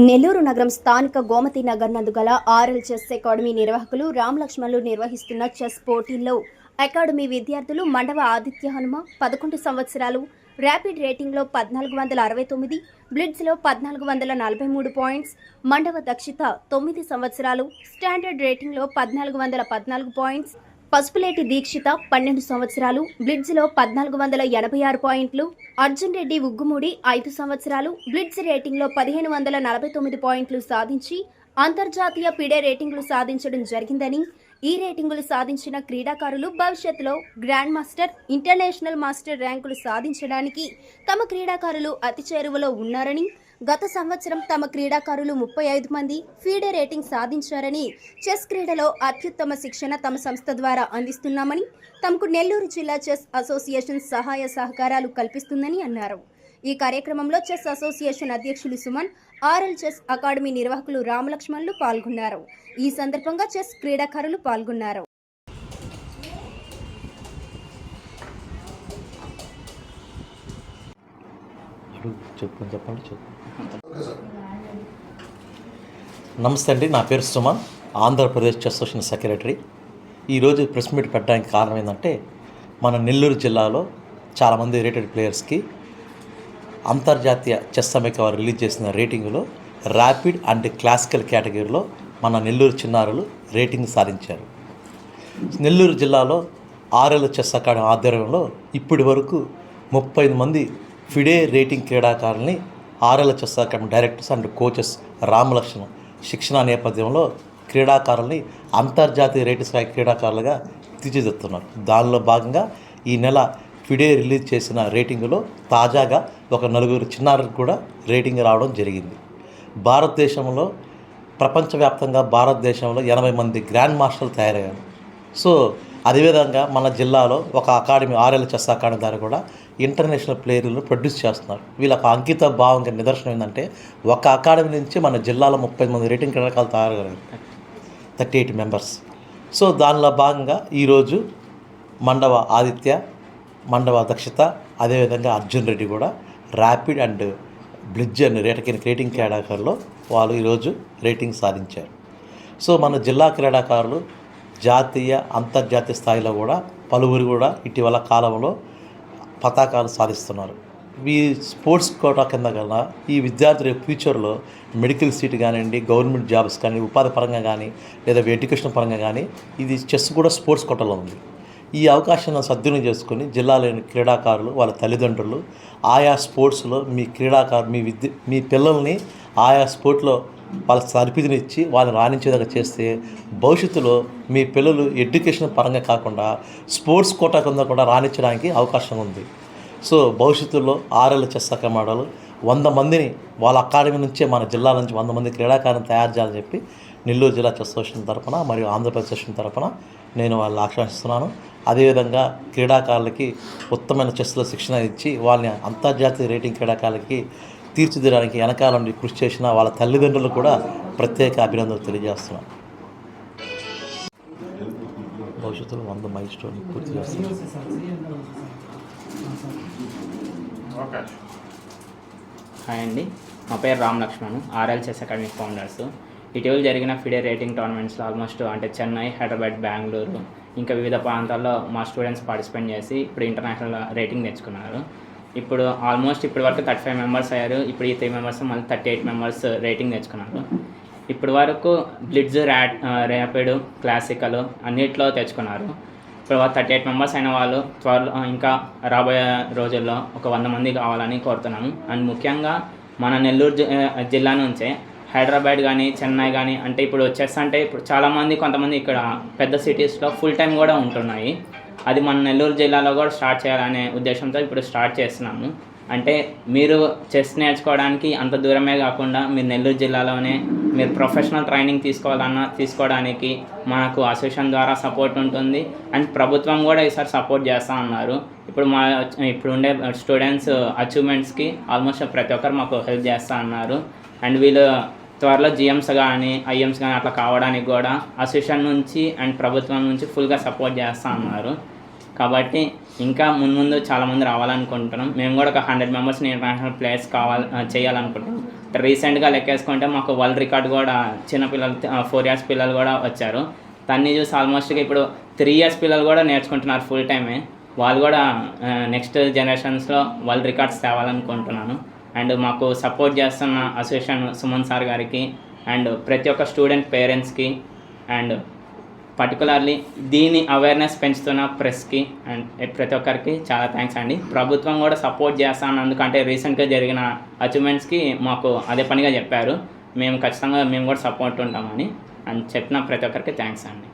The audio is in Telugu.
నెల్లూరు నగరం స్థానిక గోమతి నగర్ నందు గల ఆర్ఎల్ చెస్ అకాడమీ నిర్వాహకులు రామలక్ష్మణులు నిర్వహిస్తున్న చెస్ పోటీల్లో అకాడమీ విద్యార్థులు మండవ ఆదిత్య హనుమ పదకొండు సంవత్సరాలు ర్యాపిడ్ రేటింగ్లో పద్నాలుగు వందల అరవై తొమ్మిది బ్లిడ్స్లో పద్నాలుగు వందల నలభై మూడు పాయింట్స్ మండవ దక్షిత తొమ్మిది సంవత్సరాలు స్టాండర్డ్ రేటింగ్లో పద్నాలుగు వందల పద్నాలుగు పాయింట్స్ పసుపులేటి దీక్షిత పన్నెండు సంవత్సరాలు బ్లిడ్స్లో పద్నాలుగు వందల ఎనభై ఆరు పాయింట్లు అర్జున్ రెడ్డి ఉగ్గుమూడి ఐదు సంవత్సరాలు బ్లిడ్స్ రేటింగ్లో పదిహేను వందల నలభై తొమ్మిది పాయింట్లు సాధించి అంతర్జాతీయ పిడే రేటింగ్లు సాధించడం జరిగిందని ఈ రేటింగులు సాధించిన క్రీడాకారులు భవిష్యత్తులో గ్రాండ్ మాస్టర్ ఇంటర్నేషనల్ మాస్టర్ ర్యాంకులు సాధించడానికి తమ క్రీడాకారులు అతి చేరువలో ఉన్నారని గత సంవత్సరం తమ క్రీడాకారులు ముప్పై ఐదు మంది ఫీడే రేటింగ్ సాధించారని చెస్ క్రీడలో అత్యుత్తమ శిక్షణ తమ సంస్థ ద్వారా అందిస్తున్నామని తమకు నెల్లూరు జిల్లా చెస్ అసోసియేషన్ సహాయ సహకారాలు కల్పిస్తుందని అన్నారు. ఈ కార్యక్రమంలో చెస్ అసోసియేషన్ అధ్యక్షులు సుమన్ ఆర్ఎల్ చెస్ అకాడమీ నిర్వాహకులు రామలక్ష్మణులు పాల్గొన్నారు. ఈ సందర్భంగా చెస్ క్రీడాకారులు పాల్గొన్నారు. చెప్పండి చెప్పండి నమస్తే అండి నా పేరు Suman Andhra Pradesh chess association secretary. ఈరోజు ప్రెస్ మీట్ పెట్టడానికి కారణం ఏంటంటే మన నెల్లూరు జిల్లాలో చాలామంది రేటెడ్ ప్లేయర్స్కి అంతర్జాతీయ చెస్ సమైక్య వారు రిలీజ్ చేసిన రేటింగ్లో ర్యాపిడ్ అండ్ క్లాసికల్ కేటగిరీలో మన నెల్లూరు చిన్నారులు రేటింగ్ సాధించారు. నెల్లూరు జిల్లాలో ఆర్ఎల్ చెస్ అకాడమీ ఆధ్వర్యంలో ఇప్పటి వరకు ముప్పై మంది FIDE rating క్రీడాకారుల్ని RL chess directors and coaches Ramalakshman శిక్షణ నేపథ్యంలో క్రీడాకారుల్ని అంతర్జాతీయ రేటు స్థాయి క్రీడాకారులుగా తీర్చిదిద్దుతున్నారు. దానిలో భాగంగా ఈ నెల ఫిడే రిలీజ్ చేసిన రేటింగులో తాజాగా ఒక నలుగురు చిన్నారులకు కూడా రేటింగ్ రావడం జరిగింది. భారతదేశంలో ప్రపంచవ్యాప్తంగా భారతదేశంలో ఎనభై మంది గ్రాండ్ మాస్టర్లు తయారయ్యారు. సో అదేవిధంగా మన జిల్లాలో ఒక అకాడమీ ఆర్ఎల్ చెస్ అకాడమీ ద్వారా కూడా ఇంటర్నేషనల్ ప్లేయర్లను ప్రొడ్యూస్ చేస్తున్నారు. వీళ్ళకి అంకిత భావంగా నిదర్శనం ఏంటంటే ఒక అకాడమీ నుంచి మన జిల్లాలో ముప్పై మంది రేటింగ్ క్రీడాకారులు తయారయ్యారు థర్టీ ఎయిట్ మెంబర్స్. సో దానిలో భాగంగా ఈరోజు మండవ ఆదిత్య మండవ దక్షిత అదేవిధంగా అర్జున్ రెడ్డి కూడా ర్యాపిడ్ అండ్ బ్లిడ్జ్ అండ్ రేటకిన రేటింగ్ క్రీడాకారులో వాళ్ళు ఈరోజు రేటింగ్ సాధించారు. సో మన జిల్లా క్రీడాకారులు జాతీయ అంతర్జాతీయ స్థాయిలో కూడా పలువురు కూడా ఇటీవల కాలంలో పతాకాలు సాధిస్తున్నారు. ఈ స్పోర్ట్స్ కోటా కింద కన్నా ఈ విద్యార్థుల ఫ్యూచర్లో మెడికల్ సీట్ కానివ్వండి గవర్నమెంట్ జాబ్స్ కానీ ఉపాధి పరంగా కానీ లేదా ఎడ్యుకేషన్ పరంగా కానీ ఇది చెస్ కూడా స్పోర్ట్స్ కోటాలో ఉంది. ఈ అవకాశాన్ని సద్వినియోగం చేసుకుని జిల్లాలోని క్రీడాకారులు వాళ్ళ తల్లిదండ్రులు ఆయా స్పోర్ట్స్లో మీ క్రీడాకారు మీ విద్య మీ పిల్లల్ని ఆయా స్పోర్ట్లో వాళ్ళ సరిపిదినిచ్చి వాళ్ళని రాణించేదాకా చేస్తే భవిష్యత్తులో మీ పిల్లలు ఎడ్యుకేషన్ పరంగా కాకుండా స్పోర్ట్స్ కోటా కింద కూడా రాణించడానికి అవకాశం ఉంది. సో భవిష్యత్తులో ఆర్ఎల్ చెస్ అకాడమీలు వంద మందిని వాళ్ళ అకాడమీ నుంచే మన జిల్లా నుంచి వంద మంది క్రీడాకారులను తయారు చేయాలని చెప్పి నెల్లూరు జిల్లా చెస్ అసోసియేషన్ తరఫున మరియు ఆంధ్రప్రదేశ్ అసోసియేషన్ తరఫున నేను వాళ్ళని ఆకాంక్షిస్తున్నాను. అదేవిధంగా క్రీడాకారులకి ఉత్తమైన చెస్లో శిక్షణ ఇచ్చి వాళ్ళని అంతర్జాతీయ రేటింగ్ క్రీడాకారులకి తీర్చిదిద్దడానికి వెనకాల నుండి కృషి చేసిన వాళ్ళ తల్లిదండ్రులు కూడా ప్రత్యేక అభినందనలు తెలియజేస్తున్నాం. భవిష్యత్తులో వంద మైల్ స్టోన్ పూర్తి చేస్తున్నాను హాయ్ అండి. మా పేరు Ram Lakshman RL chess academic founders. ఇటీవల జరిగిన ఫిడే రేటింగ్ టోర్నమెంట్స్లో ఆల్మోస్ట్ అంటే చెన్నై హైదరాబాద్ బెంగళూరు ఇంకా వివిధ ప్రాంతాల్లో మా స్టూడెంట్స్ పార్టిసిపేట్ చేసి ఇప్పుడు ఇంటర్నేషనల్ రేటింగ్ తెచ్చుకున్నారు. ఇప్పుడు ఆల్మోస్ట్ ఇప్పటి వరకు థర్టీ ఫైవ్ మెంబర్స్ అయ్యారు. ఇప్పుడు ఈ త్రీ మెంబర్స్ మళ్ళీ థర్టీ ఎయిట్ మెంబర్స్ రేటింగ్ తెచ్చుకున్నారు. ఇప్పటి వరకు బ్లిడ్జ్ ర్యాడ్ ర్యాపిడ్ క్లాసికల్ అన్నిట్లో తెచ్చుకున్నారు. ఇప్పుడు థర్టీ ఎయిట్ మెంబర్స్ అయిన వాళ్ళు త్వరలో ఇంకా రాబోయే రోజుల్లో ఒక వంద మంది కావాలని కోరుతున్నాము అండ్ ముఖ్యంగా మన నెల్లూరు జి- జిల్లా నుంచే హైదరాబాద్ కానీ చెన్నై కానీ అంటే ఇప్పుడు చెస్ అంటే ఇప్పుడు చాలామంది కొంతమంది ఇక్కడ పెద్ద సిటీస్లో ఫుల్ టైం కూడా ఉంటున్నాయి. అది మన నెల్లూరు జిల్లాలో కూడా స్టార్ట్ చేయాలనే ఉద్దేశంతో ఇప్పుడు స్టార్ట్ చేస్తున్నాము. అంటే మీరు చెస్ నేర్చుకోవడానికి అంత దూరమే కాకుండా మీరు నెల్లూరు జిల్లాలోనే మీరు ప్రొఫెషనల్ ట్రైనింగ్ తీసుకోవాలన్నా తీసుకోవడానికి మనకు అసోసియేషన్ ద్వారా సపోర్ట్ ఉంటుంది. అండ్ ప్రభుత్వం కూడా ఈసారి సపోర్ట్ చేస్తూ ఉన్నారు ఇప్పుడు మా ఇప్పుడు ఉండే స్టూడెంట్స్ అచీవ్మెంట్స్కి ఆల్మోస్ట్ ప్రతి ఒక్కరు మాకు హెల్ప్ చేస్తూ ఉన్నారు అండ్ వీళ్ళు త్వరలో జిఎమ్స్ కానీ ఐఎమ్స్ కానీ అట్లా కావడానికి కూడా అసోసియేషన్ నుంచి అండ్ ప్రభుత్వం నుంచి ఫుల్గా సపోర్ట్ చేస్తా ఉన్నారు కాబట్టి ఇంకా ముందు ముందు చాలామంది రావాలనుకుంటున్నాం. మేము కూడా ఒక హండ్రెడ్ మెంబర్స్ని ఇంటర్నేషనల్ ప్లేయర్స్ కావాలి చేయాలనుకుంటున్నాం. రీసెంట్గా లెక్కేసుకుంటే మాకు వరల్డ్ రికార్డ్ కూడా చిన్న పిల్లలు ఫోర్ ఇయర్స్ పిల్లలు కూడా వచ్చారు. దాన్ని చూసి ఆల్మోస్ట్గా ఇప్పుడు త్రీ ఇయర్స్ పిల్లలు కూడా నేర్చుకుంటున్నారు ఫుల్ టైమే. వాళ్ళు కూడా నెక్స్ట్ జనరేషన్స్లో వరల్డ్ రికార్డ్స్ తేవాలనుకుంటున్నాను. అండ్ మాకు సపోర్ట్ చేస్తున్న అసోసియేషన్ సుమన్ సార్ గారికి అండ్ ప్రతి ఒక్క స్టూడెంట్ పేరెంట్స్కి అండ్ పర్టికులర్లీ దీని అవేర్నెస్ పెంచుతున్న ప్రెస్కి అండ్ ప్రతి ఒక్కరికి చాలా థ్యాంక్స్ అండి. ప్రభుత్వం కూడా సపోర్ట్ చేస్తాను అంటే రీసెంట్గా జరిగిన అచీవ్మెంట్స్కి మాకు అదే పనిగా చెప్పారు. మేము ఖచ్చితంగా మేము కూడా సపోర్ట్ ఉంటామని అండ్ చెప్పిన ప్రతి ఒక్కరికి థ్యాంక్స్ అండి.